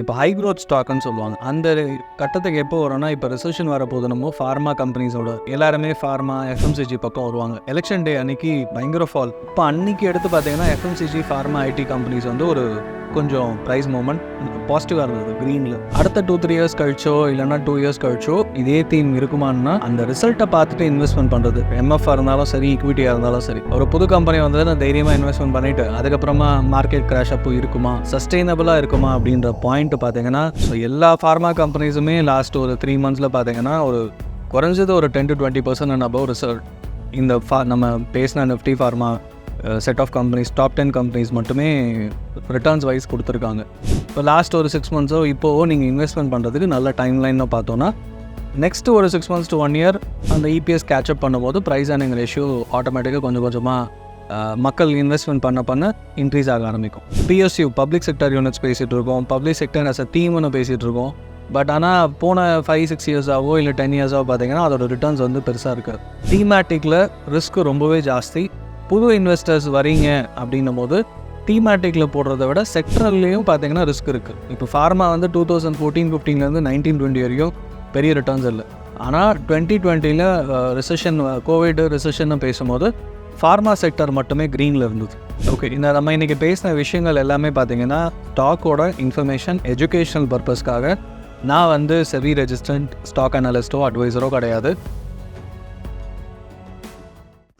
இப்போ high growth ஸ்டாக்னு சொல்லுவாங்க. அந்த கட்டத்துக்கு எப்போ வரும்னா இப்போ ரிசர்ஷன் வரப்போது நம்ம ஃபார்மா கம்பெனிஸோட எல்லாருமே ஃபார்மா எஃப்எம்சிஜி பக்கம் வருவாங்க. எலெக்ஷன் டே அன்னைக்கு பயங்கர ஃபால் இப்போ அன்னைக்கு எடுத்து பார்த்தீங்கன்னா எஃப்எம்சிஜி ஃபார்மா ஐடி கம்பெனிஸ் வந்து ஒரு கொஞ்சம் ப்ரைஸ் மூமெண்ட் பாசிட்டிவாக இருந்தது க்ரீனில் அடுத்த டூ த்ரீ இயர்ஸ் கழிச்சோ இல்லைன்னா டூ இயர்ஸ் கழிச்சோ இதே தீம் இருக்குமான்னா அந்த ரிசல்ட்டை பார்த்துட்டு இன்வெஸ்ட்மெண்ட் பண்ணுறது எம்எஃப்ஆ இருந்தாலும் சரி ஈக்விட்டியாக இருந்தாலும் சரி. ஒரு புது கம்பெனி வந்து நான் தைரியமாக இன்வெஸ்ட்மெண்ட் பண்ணிட்டு அதுக்கப்புறமா மார்க்கெட் கிராஷ் அப்போ இருக்குமா? சஸ்டெயினபிளாக இருக்குமா? அப்படின்ற பாயிண்ட் பார்த்தீங்கன்னா ஸோ எல்லா ஃபார்மா கம்பெனிஸுமே லாஸ்ட் ஒரு த்ரீ மந்த்ஸில் பார்த்தீங்கன்னா ஒரு குறைஞ்சது ஒரு ten to twenty percent and above result இந்த ஃபா நம்ம பேசின Nifty pharma set of companies top ten companies மட்டுமே ரிட்டர்ன்ஸ் வைஸ் கொடுத்துருக்காங்க. இப்போ லாஸ்ட் ஒரு சிக்ஸ் மந்த்ஸோ இப்போவோ நீங்கள் இன்வெஸ்ட்மெண்ட் பண்ணுறதுக்கு நல்ல டைம் லைனாக பார்த்தோன்னா நெக்ஸ்ட் ஒரு six months to one year அந்த இபிஎஸ் கேட்சப் பண்ணும்போது ப்ரைஸ் அண்ட் ரேஷியோ ஆட்டோமேட்டிக்காக கொஞ்சம் கொஞ்சமாக மக்கள் இன்வெஸ்ட்மெண்ட் பண்ண பண்ண இன்க்ரீஸ் ஆக ஆரம்பிக்கும். பிஎஸ்யூ பப்ளிக் செக்டர் யூனிட்ஸ் பேசிகிட்டு இருக்கோம். பப்ளிக் செக்டர் அஸ் அ தீம்னு பேசிகிட்டு இருக்கோம். பட் ஆனால் போன ஃபைவ் சிக்ஸ் இயர்ஸாவோ இல்லை டென் இயர்ஸாவோ பார்த்தீங்கன்னா அதோட ரிட்டர்ன்ஸ் வந்து பெருசாக இருக்காது. தீமேட்டிக்கில் ரிஸ்க் ரொம்பவே ஜாஸ்தி. புது இன்வெஸ்டர்ஸ் வரீங்க அப்படின்னும் போது தீமேட்டிக்கில் போடுறத விட செக்டர்லேயும் பார்த்தீங்கன்னா ரிஸ்க் இருக்குது இப்போ ஃபார்மா வந்து டூ தௌசண்ட் ஃபோர்டீன் ஃபிஃப்டீன்லேருந்து நைன்டீன் டுவெண்ட்டி வரைக்கும் பெரிய ரிட்டர்ன்ஸ் இல்லை. ஆனால் டுவெண்ட்டி டுவெண்ட்டியில் ரிசெஷன் கோவிட் ரிசெஷன்னு பேசும்போது ஃபார்மா செக்டர் மட்டுமே க்ரீனில் இருந்தது. ஓகே இந்த நம்ம இன்றைக்கி பேசின விஷயங்கள் எல்லாமே பார்த்தீங்கன்னா ஸ்டாக்கோட இன்ஃபர்மேஷன் எஜுகேஷனல் பர்பஸ்க்காக நான் வந்து செவி ரெஜிஸ்டன்ட் ஸ்டாக் அனலிஸ்ட்டோ அட்வைசரோ கிடையாது.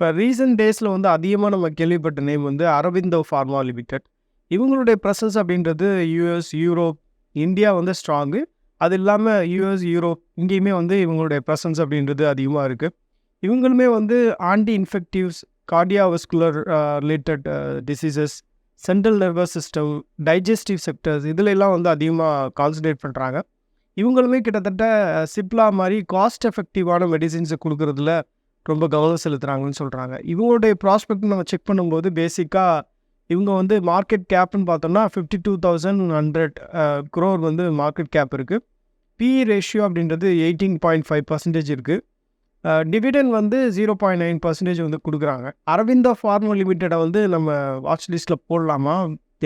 இப்போ ரீசெண்ட் டேஸில் வந்து அதிகமாக நம்ம கேள்விப்பட்ட நேம் வந்து அரவிந்தோ ஃபார்மா லிமிடெட் இவங்களுடைய ப்ரெசன்ஸ் அப்படின்றது யூஎஸ் யூரோப் இந்தியா வந்து ஸ்ட்ராங்கு அது இல்லாமல் யூஎஸ் யூரோப் இங்கேயுமே வந்து இவங்களுடைய ப்ரெசன்ஸ் அப்படின்றது அதிகமாக இருக்குது இவங்களுமே வந்து anti infectives cardiovascular related diseases central nervous system digestive sectors இதில் எல்லாம் வந்து அதிகமாக கான்சன்ட்ரேட் பண்ணுறாங்க இவங்களுமே கிட்டத்தட்ட சிப்லா மாதிரி காஸ்ட் எஃபெக்டிவான மெடிசின்ஸை கொடுக்குறதுல ரொம்ப கவனம் செலுத்துகிறாங்கன்னு சொல்கிறாங்க இவங்களுடைய ப்ராஸ்பெக்ட் நம்ம செக் பண்ணும்போது பேசிக்காக இவங்க வந்து மார்க்கெட் கேப்னு பார்த்தோம்னா fifty two thousand hundred crore வந்து மார்க்கெட் கேப் இருக்குது பி ரேஷியோ அப்படின்றது எயிட்டீன் பாயிண்ட் ஃபைவ் பர்சன்டேஜ் இருக்குது டிவிடன் வந்து ஜீரோ பாயிண்ட் நைன் பர்சன்டேஜ் வந்து கொடுக்குறாங்க. அரவிந்தா ஃபார்மா லிமிட்டடை வந்து நம்ம வாட்ச் லிஸ்ட்டில் போடலாமா?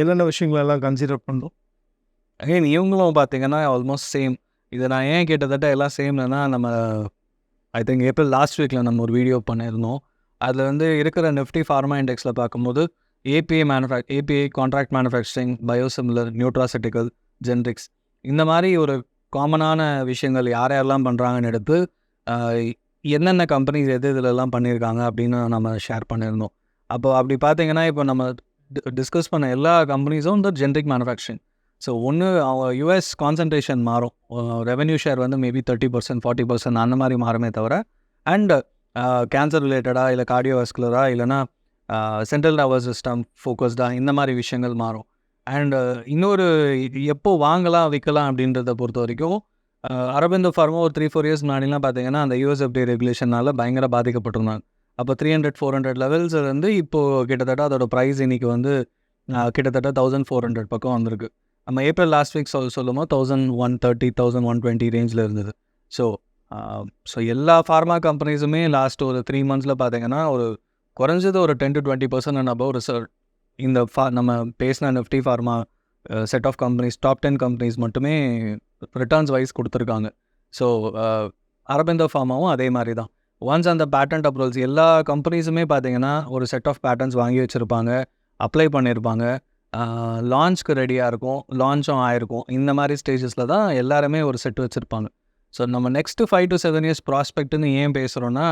என்னென்ன விஷயங்களெல்லாம் கன்சிடர் பண்ணோம் அகைன் இவங்களும் பார்த்தீங்கன்னா ஆல்மோஸ்ட் சேம் இதை நான் ஏன் கிட்டத்தட்ட எல்லாம் சேம்னா நம்ம ஐ திங்க் ஏப்ரல் லாஸ்ட் வீக்கில் நம்ம ஒரு வீடியோ பண்ணியிருந்தோம். அதில் வந்து இருக்கிற நிஃப்டி ஃபார்மா இண்டெக்ஸில் பார்க்கும்போது API மேனுஃபேக் API contract manufacturing biosimilar nutraceutical generics இந்த மாதிரி ஒரு காமனான விஷயங்கள் யார் யாரெல்லாம் பண்ணுறாங்கன்னு எடுத்து என்னென்ன கம்பெனிஸ் எது இதிலெல்லாம் பண்ணியிருக்காங்க அப்படின்னு நம்ம ஷேர் பண்ணியிருந்தோம். அப்போ அப்படி பார்த்தீங்கன்னா இப்போ நம்ம டிஸ்கஸ் பண்ண எல்லா கம்பெனிஸும் இந்த ஜென்ரிக் மேனுஃபேக்சரிங் ஸோ ஒன்று அவங்க யூஎஸ் கான்சன்ட்ரேஷன் மாறும். ரெவென்யூ ஷேர் வந்து maybe thirty percent forty percent அந்த மாதிரி மாறுமே தவிர அண்ட் கேன்சர் ரிலேட்டடாக இல்லை கார்டியோவாஸ்குலராக இல்லைனா சென்ட்ரல் நர்வஸ் சிஸ்டம் ஃபோக்கஸ்டாக இந்த மாதிரி விஷயங்கள் மாறும். அண்ட் இன்னொரு எப்போ வாங்கலாம் விற்கலாம் அப்படின்றத பொறுத்த வரைக்கும் அரபிந்த ஃபார்மா ஒரு த்ரீ ஃபோர் இயர்ஸ் முன்னாடிலாம் பார்த்தீங்கன்னா அந்த யூஎஸ்எஃப்டி ரெகுலேஷனால் பயங்கர பாதிக்கப்பட்டிருந்தாங்க. அப்போ three hundred four hundred levels வந்து இப்போது கிட்டத்தட்ட அதோடய ப்ரைஸ் இன்னைக்கு வந்து கிட்டத்தட்ட தௌசண்ட் ஃபோர் ஹண்ட்ரட் பக்கம் வந்திருக்கு. நம்ம ஏப்ரல் லாஸ்ட் வீக் சொல் சொல்லும்போது thousand one thirty thousand one twenty ரேஞ்சில் இருந்தது. ஸோ ஸோ uh, எல்லா ஃபார்மா கம்பெனிஸுமே லாஸ்ட் ஒரு த்ரீ மந்த்ஸில் பார்த்தீங்கன்னா ஒரு குறைஞ்சது ஒரு ten to twenty percent and above result இந்த ஃபா நம்ம பேசின Nifty pharma set of companies top ten companies மட்டுமே ரிட்டர்ன்ஸ் வைஸ் கொடுத்துருக்காங்க. ஸோ அரபிந்தோ ஃபார்மாவும் அதே மாதிரி தான் ஒன்ஸ் அந்த பேட்டன்ட் அப்ரூவல்ஸ் எல்லா கம்பெனிஸுமே பார்த்தீங்கன்னா ஒரு செட் ஆஃப் பேட்டர்ன்ஸ் வாங்கி வச்சுருப்பாங்க அப்ளை பண்ணியிருப்பாங்க லான்ச்க்கு ரெடியாக இருக்கும். லான்ச்சும் ஆயிருக்கும். இந்த மாதிரி ஸ்டேஜஸில் தான் எல்லாருமே ஒரு செட் வச்சுருப்பாங்க. ஸோ நம்ம next five to seven years ப்ராஸ்பெக்ட்னு ஏன் பேசுகிறோன்னா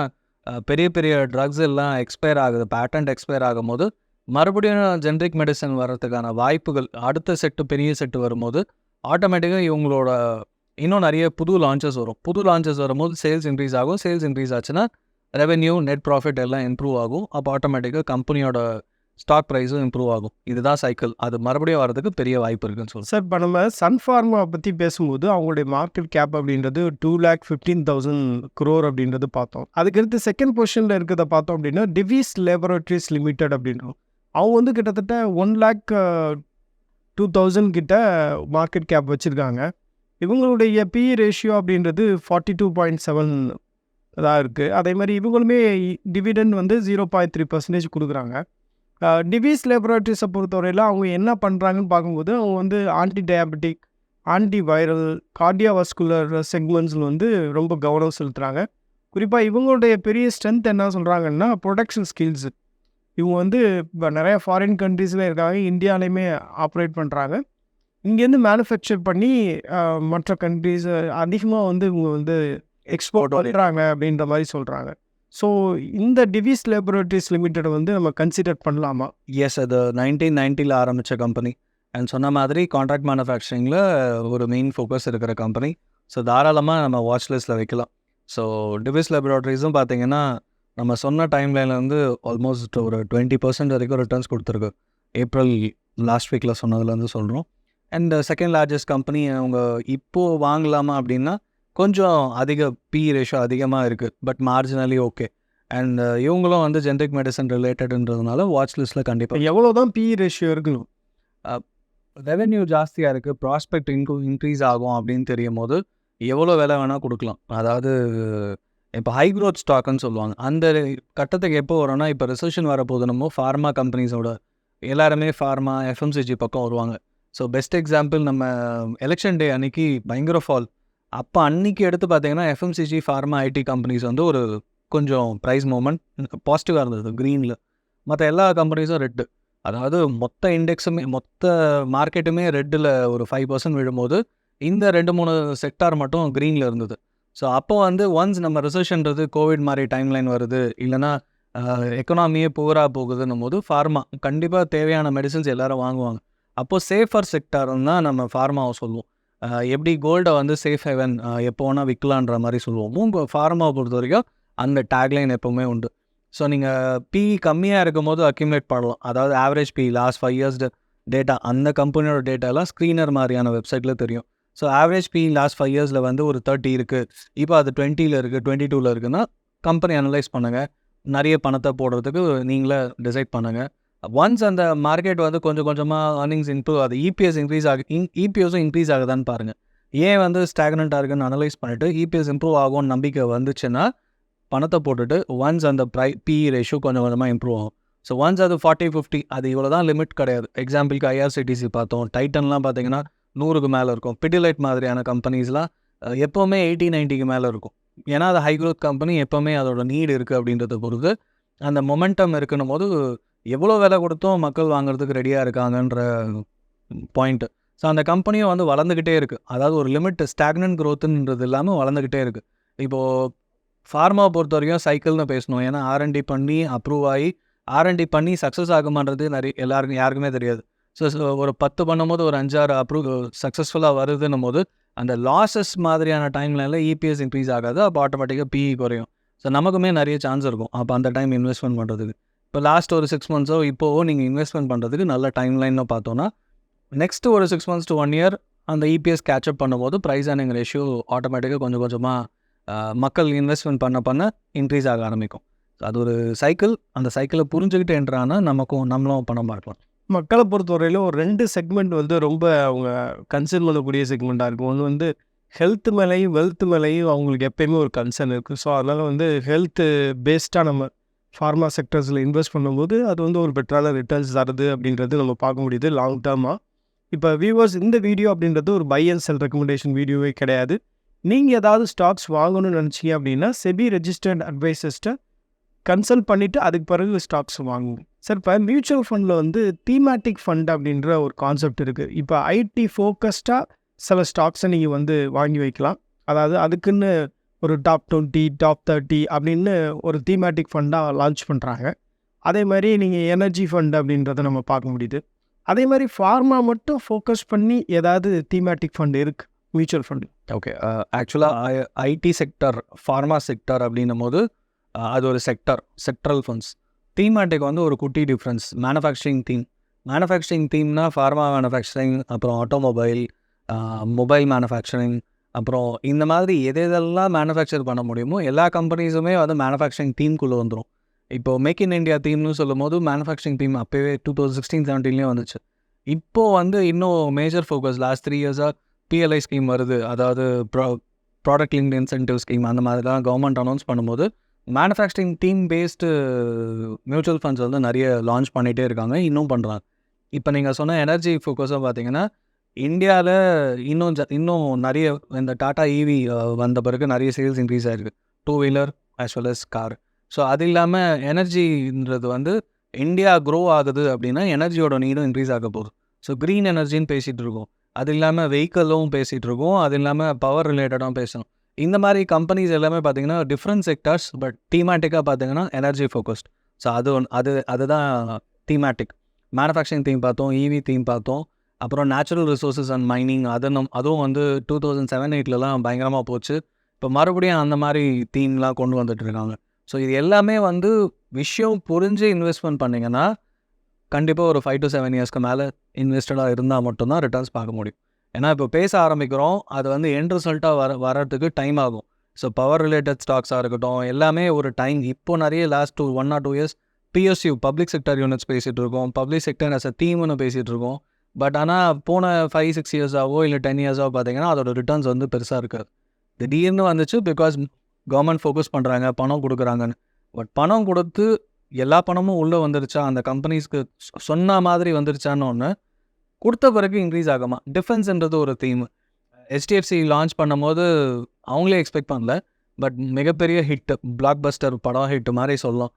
பெரிய பெரிய ட்ரக்ஸ் எல்லாம் எக்ஸ்பயர் ஆகுது. பேட்டன்ட் எக்ஸ்பயர் ஆகும்போது மறுபடியும் ஜென்ரிக் மெடிசன் வர்றதுக்கான வாய்ப்புகள் அடுத்த செட்டு பெரிய செட்டு வரும்போது ஆட்டோமேட்டிக்காக இவங்களோட இன்னும் நிறைய புது லான்ச்சஸ் வரும். புது லான்ச்சஸ் வரும்போது சேல்ஸ் இன்க்ரீஸ் ஆகும். சேல்ஸ் இன்க்ரீஸ் ஆச்சுன்னா ரெவென்யூ நெட் ப்ராஃபிட் எல்லாம் இம்ப்ரூவ் ஆகும். அப்போ ஆட்டோமேட்டிக்காக கம்பெனியோட ஸ்டாக் ப்ரைஸும் இம்ப்ரூவ் ஆகும். இதுதான் சைக்கிள் அது மறுபடியும் வரதுக்கு பெரிய வாய்ப்பு இருக்குன்னு சொல்லுவேன் சார் இப்போ நம்ம சன் ஃபார்மா பற்றி பேசும்போது அவங்களுடைய மார்க்கெட் கேப் அப்படின்றது two lakh fifteen thousand crore அப்படின்றது பார்த்தோம். அதுக்கடுத்து செகண்ட் பொசிஷனில் இருக்கிறத பார்த்தோம் அப்படின்னா டிவிஸ் லேபரேட்டரிஸ் லிமிடெட் அப்படின்றோம். அவங்க வந்து கிட்டத்தட்ட ஒன் லேக் டூ தௌசண்ட் கிட்ட மார்க்கெட் கேப் வச்சுருக்காங்க. இவங்களுடைய பி ரேஷியோ அப்படின்றது ஃபார்ட்டி டூ பாயிண்ட் செவன் தான் இருக்குது அதே மாதிரி இவங்களுமே டிவிடெண்ட் வந்து ஜீரோ பாயிண்ட் த்ரீ பர்சன்டேஜ் கொடுக்குறாங்க. டிவிஸ் லேபரேட்டரிஸை பொறுத்தவரையில் அவங்க என்ன பண்ணுறாங்கன்னு பார்க்கும்போது அவங்க வந்து anti diabetic anti viral cardiovascular செக்மெண்ட்ஸில் வந்து ரொம்ப கவனம் செலுத்துகிறாங்க குறிப்பாக இவங்களுடைய பெரிய ஸ்ட்ரென்த் என்ன சொல்கிறாங்கன்னா ப்ரொடக்ஷன் ஸ்கில்ஸு இவங்க வந்து இப்போ நிறைய ஃபாரின் கண்ட்ரீஸில் இருக்காங்க இந்தியாலையுமே ஆப்ரேட் பண்ணுறாங்க இங்கேருந்து மேனுஃபேக்சர் பண்ணி மற்ற கண்ட்ரீஸ் அதிகமாக வந்து இவங்க வந்து எக்ஸ்போர்ட் பண்ணுறாங்க அப்படின்ற மாதிரி சொல்கிறாங்க ஸோ இந்த டிவிஸ் லேபரேட்டரிஸ் லிமிடெட் வந்து நம்ம கன்சிடர் பண்ணலாமா? எஸ் அது நைன்டீன் நைன்ட்டியில் ஆரம்பித்த கம்பெனி அண்ட் சொன்ன மாதிரி கான்ட்ராக்ட் மேனுஃபேக்சரிங்கில் ஒரு மெயின் ஃபோக்கஸ் இருக்கிற கம்பெனி ஸோ தாராளமாக நம்ம வாட்ச் லிஸ்ட்டில் வைக்கலாம். ஸோ டிவிஸ் லேபரேட்டரிஸும் பார்த்தீங்கன்னா நம்ம சொன்ன டைம்லைனில் ஆல்மோஸ்ட் ஒரு டுவெண்ட்டி பர்சன்ட் வரைக்கும் ரிட்டர்ன்ஸ் கொடுத்துருக்கு. ஏப்ரல் லாஸ்ட் வீக்கில் சொன்னதுலேருந்து சொல்கிறோம் அண்ட் செகண்ட் லார்ஜஸ்ட் கம்பெனி அவங்க இப்போது வாங்கலாமா அப்படின்னா கொஞ்சம் அதிக பி ரேஷியோ அதிகமாக இருக்குது பட் மார்ஜினலி ஓகே அண்ட் இவங்களும் வந்து ஜென்ரிக் மெடிசன் ரிலேட்டட்ன்றதுனால வாட்ச் லிஸ்ட்டில் கண்டிப்பாக எவ்வளோ தான் பி ரேஷியோ இருக்கணும் ரெவென்யூ ஜாஸ்தியாக இருக்குது ப்ராஸ்பெக்ட் இன்க்ரூ இன்க்ரீஸ் ஆகும் அப்படின்னு தெரியும் போது எவ்வளோ விலை வேணால் கொடுக்கலாம். அதாவது இப்போ ஹை க்ரோத் ஸ்டாக்குன்னு சொல்லுவாங்க. அந்த கட்டத்துக்கு எப்போ வரும்னா இப்போ ரிசர்ஷன் வரப்போது நம்ம ஃபார்மா கம்பெனிஸோட எல்லாருமே ஃபார்மா எஃப்எம்சிஜி பக்கம் வருவாங்க. ஸோ பெஸ்ட் எக்ஸாம்பிள் நம்ம எலெக்ஷன் டே அன்னைக்கு பயங்கர ஃபால் அப்போ அன்னைக்கு எடுத்து பார்த்தீங்கன்னா எஃப்எம்சிஜி ஃபார்மா ஐடி கம்பெனிஸ் வந்து ஒரு கொஞ்சம் ப்ரைஸ் மூமெண்ட் பாசிட்டிவாக இருந்தது க்ரீனில் மற்ற எல்லா கம்பெனிஸும் ரெட்டு அதாவது மொத்த இண்டெக்ஸுமே மொத்த மார்க்கெட்டுமே ரெட்டில் ஒரு ஃபைவ் பர்சன்ட் விழும்போது இந்த ரெண்டு மூணு செக்டார் மட்டும் க்ரீனில் இருந்தது. ஸோ அப்போ வந்து ஒன்ஸ் நம்ம ரிசர்ஷன்றது கோவிட் மாதிரி டைம்லைன் வருது இல்லைனா எக்கனாமியே புவராக போகுதுன்னும் போது ஃபார்மா கண்டிப்பாக தேவையான மெடிசன்ஸ் எல்லோரும் வாங்குவாங்க. அப்போது சேஃபர் செக்டார்னு தான் நம்ம ஃபார்மாவை சொல்லுவோம். எப்படி கோல்டை வந்து சேஃப் ஹெவன் எப்போ வேணால் விற்கலான்ற மாதிரி சொல்லுவோம். உங்கள் ஃபார்மாவை பொறுத்த வரைக்கும் அந்த டேக்லைன் எப்போவுமே உண்டு. ஸோ நீங்கள் பி கம்மியாக இருக்கும் போது அக்யூமுலேட் பண்ணலாம். அதாவது average P last five years data அந்த கம்பெனியோட டேட்டாலாம் ஸ்க்ரீனர் மாதிரியான வெப்சைட்டில் தெரியும். So average P last five இயர்ஸில் வந்து ஒரு தேர்ட்டி இருக்குது இப்போ அது டுவெண்ட்டியில் இருக்குது டுவெண்ட்டி டூவில் இருக்குன்னா கம்பெனி அனலைஸ் பண்ணுங்கள் நிறைய பணத்தை போடுறதுக்கு நீங்களே டிசைட் பண்ணுங்கள் ஒன்ஸ் அந்த மார்க்கெட் வந்து கொஞ்சம் கொஞ்சமாக earnings இம்ப்ரூவ் ஆகுது இபிஎஸ் இன்க்ரீஸ் ஆகு இபிஎஸும் இன்க்ரீஸ் ஆகுதான்னு பாருங்கள் ஏன் வந்து ஸ்டாக்னண்ட்டாக இருக்குன்னு அனலைஸ் பண்ணிவிட்டு இபிஎஸ் இம்ப்ரூவ் ஆகும்னு நம்பிக்கை வந்துச்சுன்னா பணத்தை போட்டுட்டு ஒன்ஸ் அந்த ப்ரை பிஇ ரேஷியோ கொஞ்சம் கொஞ்சமாக இம்ப்ரூவ் ஆகும். ஸோ ஒன்ஸ் அது ஃபார்ட்டி ஃபிஃப்டி அது இவ்வளோ தான் லிமிட் கிடையாது எக்ஸாம்பிளுக்கு ஐஆர்சிடிசி பார்த்தோம். டைட்டன்லாம் பார்த்தீங்கன்னா நூறுக்கு மேலே இருக்கும். பிடிலைட் மாதிரியான கம்பெனிஸ்லாம் எப்போவுமே எயிட்டி நைன்ட்டிக்கு மேலே இருக்கும். ஏன்னா அது ஹை க்ரோத் கம்பெனி எப்போவுமே அதோட நீடு இருக்குது அப்படின்றத பொறுத்து அந்த மொமெண்டம் இருக்கணும் போது எவ்வளோ விலை கொடுத்தும் மக்கள் வாங்குறதுக்கு ரெடியாக இருக்காங்கன்ற பாயிண்ட்டு ஸோ அந்த கம்பெனியும் வந்து வளர்ந்துக்கிட்டே இருக்குது அதாவது ஒரு லிமிட் ஸ்டாக்னன்ட் க்ரோத்துன்றது இல்லாமல் வளர்ந்துக்கிட்டே இருக்குது இப்போது ஃபார்மா பொறுத்த வரைக்கும் சைக்கிள்னு பேசணும். ஏன்னா ஆர்என்டி பண்ணி அப்ரூவ் ஆகி ஆர்என்டி பண்ணி சக்ஸஸ் ஆகுமான்றது நிறைய எல்லாருக்கும் யாருக்குமே தெரியாது. ஸோ ஒரு பத்து பண்ணும்போது ஒரு அஞ்சாறு அப்ரூவ் சக்ஸஸ்ஃபுல்லாக வருதுன்னும் போது அந்த லாஸஸ் மாதிரியான டைம்லலாம் இபிஎஸ் இன்க்ரீஸ் ஆகாது. அப்போ ஆட்டோமேட்டிக்காக பிஇ குறையும். ஸோ நமக்குமே நிறைய சான்ஸ் இருக்கும். அப்போ அந்த டைம் இன்வெஸ்ட்மெண்ட் பண்ணுறதுக்கு இப்போ லாஸ்ட் ஒரு சிக்ஸ் மந்த்ஸோ இப்போவோ நீங்கள் இன்வெஸ்ட்மெண்ட் பண்ணுறதுக்கு நல்ல டைம் லைனில் பார்த்தோன்னா நெக்ஸ்ட் ஒரு six months to one year அந்த இபிஎஸ் கேட்சப் பண்ணும்போது ப்ரைஸ் அண்ட் ரேஷியோ ஆட்டோமேட்டிக்காக கொஞ்சம் கொஞ்சமாக மக்கள் இன்வெஸ்ட்மெண்ட் பண்ண பண்ண இன்க்ரீஸ் ஆக ஆரம்பிக்கும். அது ஒரு சைக்கிள் அந்த சைக்கிளை புரிஞ்சுக்கிட்டு என்றானா நமக்கும் நம்மளும் பணம் பார்க்கலாம். மக்களை பொறுத்தவரையில ஒரு ரெண்டு செக்மெண்ட் வந்து ரொம்ப அவங்க கன்சர்ன் பண்ணக்கூடிய செக்மெண்ட்டாக இருக்கும். ஒன்று வந்து ஹெல்த் மேலேயும் வெல்த் மேலேயும் அவங்களுக்கு எப்பயுமே ஒரு கன்சர்ன் இருக்குது ஸோ அதனால் வந்து ஹெல்த்து பேஸ்டாக நம்ம ஃபார்மா செக்டர்ஸில் இன்வெஸ்ட் பண்ணும்போது அது வந்து ஒரு பெட்டரான ரிட்டர்ன்ஸ் தருது அப்படின்றது நம்ம பார்க்க முடியுது லாங் டேர்மாக இப்போ வியூவர்ஸ் இந்த வீடியோ அப்படின்றது ஒரு பை அண்ட் செல் ரெக்கமெண்டேஷன் வீடியோவே கிடையாது. நீங்கள் ஏதாவது ஸ்டாக்ஸ் வாங்கணும்னு நினச்சிங்க அப்படின்னா செபி ரெஜிஸ்டர்ட் அட்வைசர்ஸ்ட்டை கன்சல்ட் பண்ணிவிட்டு அதுக்கு பிறகு ஸ்டாக்ஸ் வாங்குவோம். சார் இப்போ மியூச்சுவல் ஃபண்டில் வந்து தீமேட்டிக் ஃபண்ட் அப்படின்ற ஒரு கான்செப்ட் இருக்குது இப்போ ஐடி ஃபோக்கஸ்டாக சில ஸ்டாக்ஸை நீங்கள் வந்து வாங்கி வைக்கலாம். அதாவது அதுக்குன்னு ஒரு டாப் டுவெண்ட்டி டாப் தேர்ட்டி அப்படின்னு ஒரு தீமேட்டிக் ஃபண்டாக லான்ச் பண்ணுறாங்க அதே மாதிரி நீங்கள் எனர்ஜி ஃபண்ட் அப்படின்றத நம்ம பார்க்க முடியுது. அதே மாதிரி ஃபார்மா மட்டும் ஃபோக்கஸ் பண்ணி ஏதாவது தீமேட்டிக் ஃபண்ட் இருக்குது மியூச்சுவல் ஃபண்டு ஓகே ஆக்சுவலாக ஐடி செக்டர் ஃபார்மா செக்டர் அப்படின்னும் போது அது ஒரு செக்டர் செக்ட்ரல் ஃபண்ட்ஸ் தீமேட்டிக் வந்து ஒரு குட்டி டிஃப்ரென்ஸ் மேனுஃபேக்சரிங் தீம் மேனுஃபேக்சரிங் தீம்னா ஃபார்மா மேனுஃபேக்சரிங் அப்புறம் ஆட்டோமொபைல் மொபைல் மேனுஃபேக்சரிங் அப்புறம் இந்த மாதிரி எது எதெல்லாம் மேனுஃபேக்சர் பண்ண முடியுமோ எல்லா கம்பெனிஸுமே வந்து மேனுஃபேக்சரிங் டீமுக்குள்ளே வந்துடும் இப்போ மேக் இன் இண்டியா தீம்னு சொல்லும் போது மேனுஃபேக்சரிங் தீம் அப்போவே டூ தௌசண்ட் சிக்ஸ்டீன் செவன்டீன்லேயும் வந்துச்சு. இப்போது வந்து இன்னும் மேஜர் ஃபோக்கஸ் லாஸ்ட் த்ரீ இயர்ஸாக பிஎல்ஐ ஸ்கீம் வருது. அதாவது pro product link incentive scheme அந்த மாதிரிலாம் கவர்மெண்ட் அனௌன்ஸ் பண்ணும்போது manufacturing theme based mutual funds வந்து நிறைய லான்ச் பண்ணிகிட்டே இருக்காங்க. இன்னும் பண்ணுறாங்க இப்போ நீங்கள் சொன்ன எனர்ஜி ஃபோக்கஸாக பார்த்தீங்கன்னா இந்தியாவில் இன்னும் ஜ இன்னும் நிறைய இந்த டாடா ஈவி வந்த பிறகு நிறைய சேல்ஸ் இன்க்ரீஸ் ஆகிருக்கு two wheeler as well as car so அது இல்லாமல் எனர்ஜின்றது வந்து இந்தியா க்ரோ ஆகுது அப்படின்னா எனர்ஜியோட நீடும் இன்க்ரீஸ் ஆக போகுது. ஸோ க்ரீன் எனர்ஜின்னு பேசிகிட்டு இருக்கோம். அது இல்லாமல் வெஹிக்கலும் பேசிகிட்டு இருக்கோம். அது இல்லாமல் பவர் ரிலேட்டடாகவும் பேசணும். இந்த மாதிரி கம்பெனிஸ் எல்லாமே பார்த்தீங்கன்னா டிஃப்ரெண்ட் செக்டர்ஸ் பட் தீமேட்டிக்காக பார்த்தீங்கன்னா எனர்ஜி ஃபோக்கஸ்ட் ஸோ அது ஒன் அது அதுதான் தீமேட்டிக் மேனுஃபேக்சரிங் தீம் பார்த்தோம் ஈவி தீம் பார்த்தோம். அப்புறம் நேச்சுரல் ரிசோர்ஸஸ் அண்ட் மைனிங் அதை நம் அதுவும் வந்து டூ தௌசண்ட் செவன் எயிட்லலாம் பயங்கரமாக போச்சு. இப்போ மறுபடியும் அந்த மாதிரி தீம்லாம் கொண்டு வந்துட்டு இருக்காங்க. ஸோ இது எல்லாமே வந்து விஷயம் புரிஞ்சு இன்வெஸ்ட்மெண்ட் பண்ணிங்கன்னா கண்டிப்பாக ஒரு ஃபைவ் டு செவன் இயர்ஸ்க்கு மேலே இன்வெஸ்டடாக இருந்தால் மட்டும்தான் ரிட்டர்ன்ஸ் பார்க்க முடியும். ஏன்னா இப்போ பேச ஆரம்பிக்கிறோம். அது வந்து என் ரிசல்ட்டாக வர வர்றதுக்கு டைம் ஆகும். ஸோ பவர் ரிலேட்டட் ஸ்டாக்ஸாக இருக்கட்டும் எல்லாமே ஒரு டைம் இப்போ நிறைய last two one or two years PSU public sector units பேசிகிட்டு இருக்கோம். பப்ளிக் செக்டர் அஸ் அ தீம்னு பேசிகிட்டு இருக்கோம். பட் ஆனால் போன ஃபைவ் சிக்ஸ் இயர்ஸாவோ இல்லை டென் இயர்ஸாவோ பார்த்தீங்கன்னா அதோட ரிட்டர்ன்ஸ் வந்து பெருசாக இருக்காது. திடீர்னு வந்துச்சு பிகாஸ் கவர்மெண்ட் ஃபோக்கஸ் பண்ணுறாங்க பணம் கொடுக்குறாங்கன்னு. பட் பணம் கொடுத்து எல்லா பணமும் உள்ளே வந்துருச்சா? அந்த கம்பெனிஸ்க்கு சொன்ன மாதிரி வந்துருச்சான்னு ஒன்று கொடுத்த பிறகு இன்க்ரீஸ் ஆகுமா டிஃபென்ஸ்ன்றது ஒரு தீம் HDFC லான்ச் பண்ணும்போது அவங்களே எக்ஸ்பெக்ட் பண்ணல. பட் மிகப்பெரிய ஹிட் பிளாக் பஸ்டர் படம் ஹிட் மாதிரி சொல்லலாம்.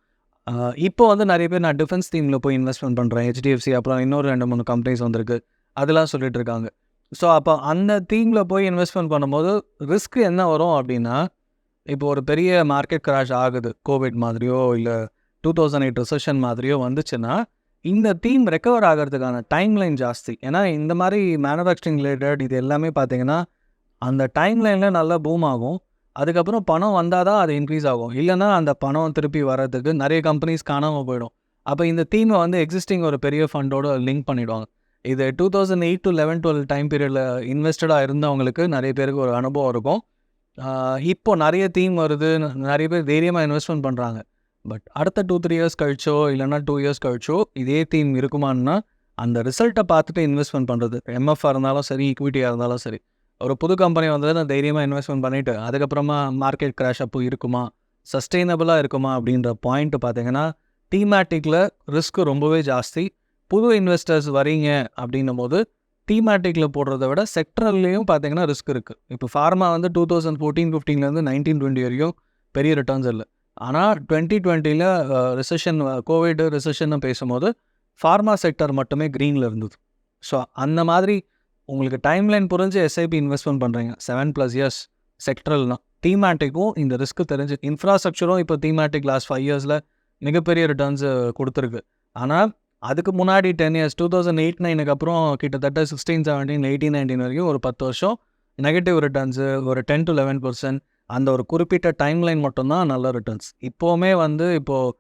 இப்போ வந்து நிறைய பேர் நான் டிஃபென்ஸ் தீமில் போய் இன்வெஸ்ட்மெண்ட் பண்ணுறேன் ஹெச்டிஎஃப்சி அப்புறம் இன்னொரு ரெண்டு மூணு கம்பெனிஸ் வந்திருக்கு. அதெல்லாம் சொல்லிட்டு இருக்காங்க. ஸோ அப்போ அந்த தீமில் போய் இன்வெஸ்ட்மெண்ட் பண்ணும்போது ரிஸ்க் என்ன வரும் அப்படின்னா இப்போ ஒரு பெரிய மார்க்கெட் கிராஷ் ஆகுது. கோவிட் மாதிரியோ இல்லை டூ தௌசண்ட் எயிட் ரிசெஷன் மாதிரியோ வந்துச்சுன்னா இந்த தீம் ரெக்கவர் ஆகிறதுக்கான டைம் லைன் ஜாஸ்தி. ஏன்னா இந்த மாதிரி மேனுஃபேக்சரிங் ரிலேட்டட் இது எல்லாமே பார்த்தீங்கன்னா அந்த டைம் லைனில் நல்லா பூம் ஆகும். அதுக்கப்புறம் பணம் வந்தால் தான் அது இன்க்ரீஸ் ஆகும். இல்லைன்னா அந்த பணம் திருப்பி வர்றதுக்கு நிறைய கம்பெனிஸ் காணாமல் போயிடும். அப்போ இந்த தீமை வந்து எக்ஸிஸ்டிங் ஒரு பெரிய ஃபண்டோட லிங்க் பண்ணிடுவாங்க. இது two thousand eight to eleven twelve time பீரியடில் இன்வெஸ்டடாக இருந்தவங்களுக்கு நிறைய பேருக்கு ஒரு அனுபவம் இருக்கும். இப்போ நிறைய தீம் வருது. நிறைய பேர் தைரியமாக இன்வெஸ்ட்மெண்ட் பண்ணுறாங்க பட் அடுத்த டூ த்ரீ இயர்ஸ் கழிச்சோ இல்லைன்னா டூ இயர்ஸ் கழிச்சோ இதே தீம் இருக்குமான்னா அந்த ரிசல்ட்டை பார்த்துட்டு இன்வெஸ்ட்மெண்ட் பண்ணுறது எம்எஃப்ஆ இருந்தாலும் சரி ஈக்விட்டியாக இருந்தாலும் சரி. ஒரு புது கம்பெனி வந்தது நான் தைரியமாக இன்வெஸ்ட்மெண்ட் பண்ணிவிட்டு அதுக்கப்புறமா மார்க்கெட் கிராஷ் அப்போ இருக்குமா? சஸ்டெயினபிளாக இருக்குமா? அப்படின்ற பாயிண்ட் பார்த்தீங்கன்னா தீமேட்டிக்கில் ரிஸ்க் ரொம்பவே ஜாஸ்தி. புது இன்வெஸ்டர்ஸ் வரீங்க அப்படின்னும் போது தீமேட்டிக்கில் போடுறத விட செக்டர்லேயும் பார்த்தீங்கன்னா ரிஸ்க் இருக்குது இப்போ ஃபார்மா வந்து டூ தௌசண்ட் ஃபோர்டீன் ஃபிஃப்டீன்லேருந்து நைன்டீன் டுவெண்ட்டி வரையும் பெரிய ரிட்டர்ன்ஸ் இல்லை. ஆனால் டுவெண்ட்டி டுவெண்ட்டியில் ரிசெஷன் கோவிட் ரிசெஷன்னு பேசும்போது ஃபார்மா செக்டர் மட்டுமே க்ரீனில் இருந்தது. ஸோ அந்த மாதிரி உங்களுக்கு டைம் லைன் புரிஞ்சு எஸ்ஐபி இன்வெஸ்ட்மெண்ட் பண்ணுறீங்க செவன் ப்ளஸ் இயர்ஸ் செக்ட்ரல்னா தீமேட்டிக்கும் இந்த ரிஸ்க் தெரிஞ்சு இன்ஃப்ராஸ்ட்ரக்சரும் இப்போ தீமேட்டிக் லாஸ்ட் ஃபைவ் இயர்ஸில் மிகப்பெரிய ரிட்டர்ன்ஸ் கொடுத்துருக்கு. ஆனால் அதுக்கு முன்னாடி ten years two thousand eight நைனுக்கு அப்புறம் கிட்டத்தட்ட சிக்ஸ்டீன் செவன்டீன் எயிட்டீன் நைன்டீன் வரைக்கும் ஒரு பத்து வருஷம் நெகட்டிவ் ரிட்டர்ன்ஸு ஒரு டென் டு லெவன் பர்சன்ட் அந்த ஒரு குறிப்பிட்ட டைம் லைன் மட்டும்தான் நல்ல ரிட்டர்ன்ஸ் இப்போவுமே வந்து இப்போது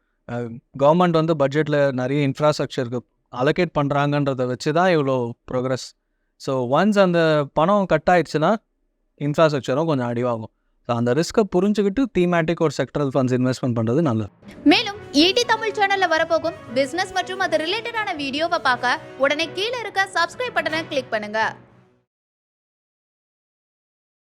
கவர்மெண்ட் வந்து பட்ஜெட்டில் நிறைய இன்ஃப்ராஸ்ட்ரக்சருக்கு அலோகேட் பண்ணுறாங்கன்றத வச்சு தான் இவ்வளோ ப்ரோக்ரஸ் ஸோ ஒன்ஸ் அந்த பணம் கட் ஆயிடுச்சுன்னா இன்ஃப்ராஸ்ட்ரக்சரும் கொஞ்சம் அடிவாகும். ஸோ அந்த ரிஸ்க்கை புரிஞ்சுக்கிட்டு தீமேட்டிக் ஒரு செக்டரல் ஃபண்ட்ஸ் இன்வெஸ்ட்மெண்ட் பண்ணுறது நல்லது. மேலும் ஈடி தமிழ் சேனலில் வரப்போகும் பிஸ்னஸ் மற்றும் அது ரிலேட்டடான வீடியோவை பார்க்க உடனே கீழே இருக்க சப்ஸ்கிரைப் பட்டனை கிளிக் பண்ணுங்கள்